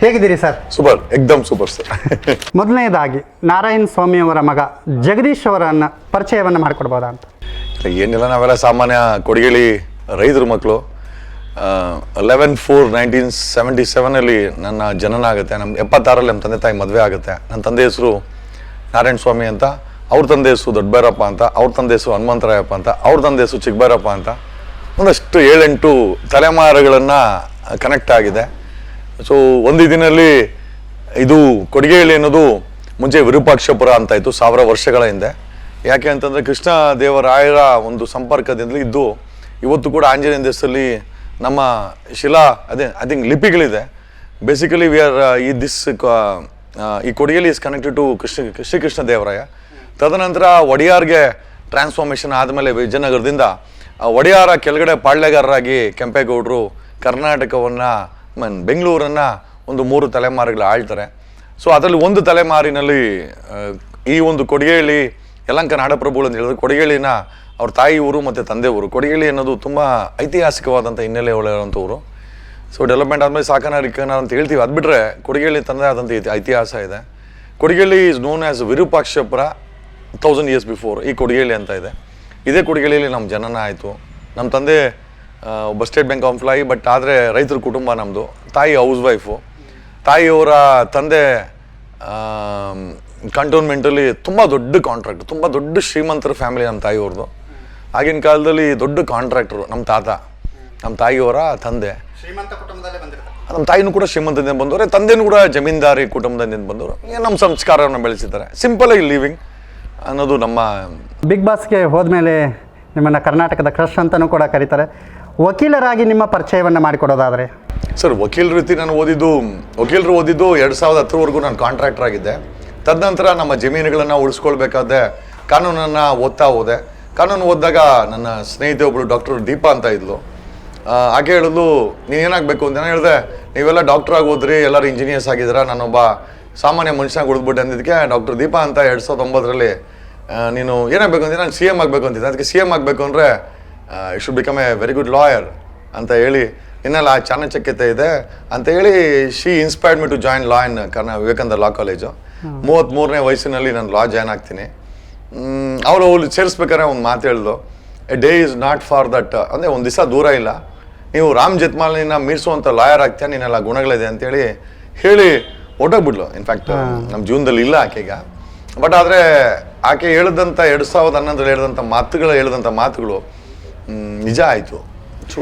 ಹೇಗಿದ್ದೀರಿ sir? Super ಎಕ್ದಮ್ super sir. ಮೊದಲನೇದಾಗಿ ನಾರಾಯಣ ಸ್ವಾಮಿಯವರ ಮಗ ಜಗದೀಶ್ ಅವರನ್ನ ಪರಿಚಯವನ್ನು ಮಾಡಿಕೊಡ್ಬೋದಾ ಅಂತ. ಏನಿಲ್ಲ ನಾವೆಲ್ಲ ಸಾಮಾನ್ಯ ಕೊಡಗೇಳಿ ರೈತರ ಮಕ್ಕಳು ಲೆವೆನ್ ಫೋರ್ ನೈನ್ಟೀನ್ ಸೆವೆಂಟಿ ಸೆವೆನಲ್ಲಿ ನನ್ನ ಜನನ ಆಗುತ್ತೆ ನಮ್ಮ ಎಪ್ಪತ್ತಾರಲ್ಲಿ ನಮ್ಮ ತಂದೆ ತಾಯಿ ಮದುವೆ ಆಗುತ್ತೆ. ನನ್ನ ತಂದೆ ಹೆಸರು ನಾರಾಯಣ ಸ್ವಾಮಿ ಅಂತ ಅವ್ರ ತಂದೆ ಹೆಸರು ದೊಡ್ಡಬೈರಪ್ಪ ಅಂತ ಅವ್ರ ತಂದೆ ಹೆಸರು ಹನುಮಂತರಾಯಪ್ಪ ಅಂತ ಅವ್ರ ತಂದೆ ಹೆಸರು ಚಿಕ್ಕಬೈರಪ್ಪ ಅಂತ. ಒಂದಷ್ಟು ಏಳೆಂಟು ತಲೆಮಾರುಗಳನ್ನು ಕನೆಕ್ಟ್ ಆಗಿದೆ. ಸೊ ಒಂದು ದಿನಲ್ಲಿ ಇದು ಕೊಡಿಗೆಹಳ್ಳಿ ಅನ್ನೋದು ಮುಂಚೆ ವಿರೂಪಾಕ್ಷಪುರ ಅಂತ ಇತ್ತು, ಸಾವಿರ ವರ್ಷಗಳ ಹಿಂದೆ. ಯಾಕೆ ಅಂತಂದರೆ ಕೃಷ್ಣ ದೇವರಾಯರ ಒಂದು ಸಂಪರ್ಕದಿಂದ ಇದ್ದು, ಇವತ್ತು ಕೂಡ ಆಂಜನೇಯ ದೇಶದಲ್ಲಿ ನಮ್ಮ ಶಿಲಾ, ಅದೇ ಐ ಥಿಂಕ್ ಲಿಪಿಗಳಿದೆ. ಬೇಸಿಕಲಿ ವಿ ಆರ್ ಈ ದಿಸ್ ಈ Kodigehalli is connected to Krishna Srikrishna Devaraya. ತದನಂತರ ಒಡೆಯಾರ್ಗೆ ಟ್ರಾನ್ಸ್ಫಾರ್ಮೇಷನ್ ಆದಮೇಲೆ ವಿಜಯನಗರದಿಂದ ಒಡೆಯಾರ ಕೆಳಗಡೆ ಪಾಳ್ಯಗಾರರಾಗಿ ಕೆಂಪೇಗೌಡರು ಕರ್ನಾಟಕವನ್ನು ಬೆಂಗಳೂರನ್ನು ಒಂದು ಮೂರು ತಲೆಮಾರುಗಳು ಆಳ್ತಾರೆ. ಸೊ ಅದರಲ್ಲಿ ಒಂದು ತಲೆಮಾರಿನಲ್ಲಿ ಈ ಒಂದು ಕೊಡಿಗೇಳಿ ಯಲಂಕ ನಾಡಪ್ರಭುಗಳು ಅಂತ ಹೇಳಿದ್ರೆ ಕೊಡಿಗೇಳಿನ ಅವ್ರ ತಾಯಿ ಊರು ಮತ್ತು ತಂದೆ ಊರು. ಕೊಡಿಗೇಳಿ ಅನ್ನೋದು ತುಂಬ ಐತಿಹಾಸಿಕವಾದಂಥ ಹಿನ್ನೆಲೆ ಒಳ್ಳೆಯಂಥ ಊರು. ಸೊ ಡೆವಲಪ್ಮೆಂಟ್ ಆದಮೇಲೆ ಸಾಕನ ರಿಕನ ಅಂತ ಹೇಳ್ತೀವಿ. ಅದು ಬಿಟ್ಟರೆ ಕೊಡಿಗೇಳಿ ತಂದೆ ಆದಂಥ ಇತಿ- ಇತಿಹಾಸ ಇದೆ. Kodigehalli is known as Virupakshapura thousand years before ಈ ಕೊಡಿಗೇಳಿ ಅಂತ ಇದೆ. ಇದೇ ಕೊಡಿಗೇಳಿಯಲ್ಲಿ ನಮ್ಮ ಜನನ ಆಯಿತು. ನಮ್ಮ ತಂದೆ ಒಬ್ಬ ಸ್ಟೇಟ್ ಬ್ಯಾಂಕ್ ಎಂಪ್ಲಾಯಿ ಬಟ್ ಆದರೆ ರೈತರ ಕುಟುಂಬ ನಮ್ಮದು ತಾಯಿ ಹೌಸ್ ವೈಫು ತಾಯಿಯವರ ತಂದೆ ಕಂಟೋನ್ಮೆಂಟಲ್ಲಿ ತುಂಬ ದೊಡ್ಡ ಕಾಂಟ್ರಾಕ್ಟ್ ತುಂಬ ದೊಡ್ಡ ಶ್ರೀಮಂತರ ಫ್ಯಾಮಿಲಿ ನಮ್ಮ ತಾಯಿಯವ್ರದ್ದು ಆಗಿನ ಕಾಲದಲ್ಲಿ ದೊಡ್ಡ ಕಾಂಟ್ರಾಕ್ಟ್ರು ನಮ್ಮ ತಾತ ನಮ್ಮ ತಾಯಿಯವರ ತಂದೆ. ಶ್ರೀಮಂತ ಕುಟುಂಬದಲ್ಲೇ ಬಂದಿರ್ತಾರೆ. ನಮ್ಮ ತಾಯಿನೂ ಕೂಡ ಶ್ರೀಮಂತದಿಂದ ಬಂದವರು ತಂದೆನೂ ಕೂಡ ಜಮೀನ್ದಾರಿ ಕುಟುಂಬದಿಂದ ಬಂದವರು. ಏನ್ ನಮ್ಮ ಸಂಸ್ಕಾರವನ್ನು ಬೆಳೆಸಿದ್ದಾರೆ. ಸಿಂಪಲ್ ಆಗಿ ಲಿವಿಂಗ್ ಅನ್ನೋದು ನಮ್ಮ ಬಿಗ್ ಬಾಸ್ಗೆ ಹೋದ್ಮೇಲೆ ನಿಮ್ಮನ್ನು ಕರ್ನಾಟಕದ ಕ್ರಶ್ ಅಂತಲೂ ಕೂಡ ಕರೀತಾರೆ. ವಕೀಲರಾಗಿ ನಿಮ್ಮ ಪರಿಚಯವನ್ನು ಮಾಡಿಕೊಡೋದಾದರೆ? ಸರ್, ವಕೀಲ ರೀತಿ ನಾನು ಓದಿದ್ದು, ವಕೀಲರು ಓದಿದ್ದು ಎರಡು ಸಾವಿರದ ಹತ್ತರವರೆಗೂ ನಾನು ಕಾಂಟ್ರಾಕ್ಟರ್ ಆಗಿದ್ದೆ. ತದನಂತರ ನಮ್ಮ ಜಮೀನುಗಳನ್ನು ಉಳಿಸ್ಕೊಳ್ಬೇಕಾದ್ರೆ ಕಾನೂನನ್ನು ಓದ್ತಾ ಹೋದೆ. ಕಾನೂನು ಓದಿದಾಗ ನನ್ನ ಸ್ನೇಹಿತೆ ಒಬ್ಬಳು ಡಾಕ್ಟರ್ ದೀಪಾ ಅಂತ ಇದ್ಲು. ಹಾಗೆ ಹೇಳಿದ್ಲು, ನೀನು ಏನಾಗಬೇಕು? ಅಂತ ನಾನು ಹೇಳಿದೆ, ನೀವೆಲ್ಲ ಡಾಕ್ಟರ್ ಹೋದ್ರಿ, ಎಲ್ಲರೂ ಇಂಜಿನಿಯರ್ಸ್ ಆಗಿದ್ದೀರಾ, ನಾನೊಬ್ಬ ಸಾಮಾನ್ಯ ಮನುಷ್ಯನಾಗಿ ಉಳಿದ್ಬಿಟ್ಟೆ ಅಂದಿದ್ದಕ್ಕೆ ಡಾಕ್ಟರ್ ದೀಪಾ ಅಂತ ಎರಡು ಸಾವಿರದ ಒಂಬತ್ತರಲ್ಲಿ ನೀನು ಏನಾಗಬೇಕು ಅಂತ ನಾನು ಸಿ ಎಂ ಆಗಬೇಕು ಅಂತಿದ್ದೆ. ಅದಕ್ಕೆ ಸಿ ಎಂ ಆಗಬೇಕು ಅಂದರೆ you should become a very good lawyer ಅಂತ ಹೇಳಿ ಇನ್ನೆಲ್ಲ ಚಾಣಚಕ್ಯತೆ ಇದೆ ಅಂತ ಹೇಳಿ she inspired me to join law in ಕರ್ನಾ Vivekananda law college ಮೂವತ್ತ್ಮೂರನೇ ವಯಸ್ಸಿನಲ್ಲಿ ನಾನು ಲಾ ಜಾಯ್ನ್ ಆಗ್ತೀನಿ. ಅವಳು ಅವಳು ಸೇರಿಸ್ಬೇಕಾದ್ರೆ ಒಂದು ಮಾತು ಹೇಳ್ದು a day is not for that ಅಂದರೆ ಒಂದು ದಿವಸ ದೂರ ಇಲ್ಲ. ನೀವು ರಾಮ್ ಜತ್ಮಾಲಿನ ಮೀರಿಸುವಂಥ ಲಾಯರ್ ಆಗ್ತೀಯ? ನೀನೆಲ್ಲ ಗುಣಗಳಿದೆ ಅಂತೇಳಿ ಹೇಳಿ ಹೊಟ್ಟೋಗ್ಬಿಡ್ಲು ಇನ್ಫ್ಯಾಕ್ಟ್ ನಮ್ಮ ಜೀವನದಲ್ಲಿ ಇಲ್ಲ ಆಕೆಗ. ಬಟ್ ಆದರೆ ಆಕೆ ಹೇಳಿದಂಥ ಎರಡು ಸಾವಿರದ ಹನ್ನೊಂದರಲ್ಲಿ ಹೇಳಿದಂಥ ಮಾತುಗಳು ಹೇಳಿದಂಥ ಮಾತುಗಳು ಮ್, ನಿಜ ಆಯಿತು ಸೊ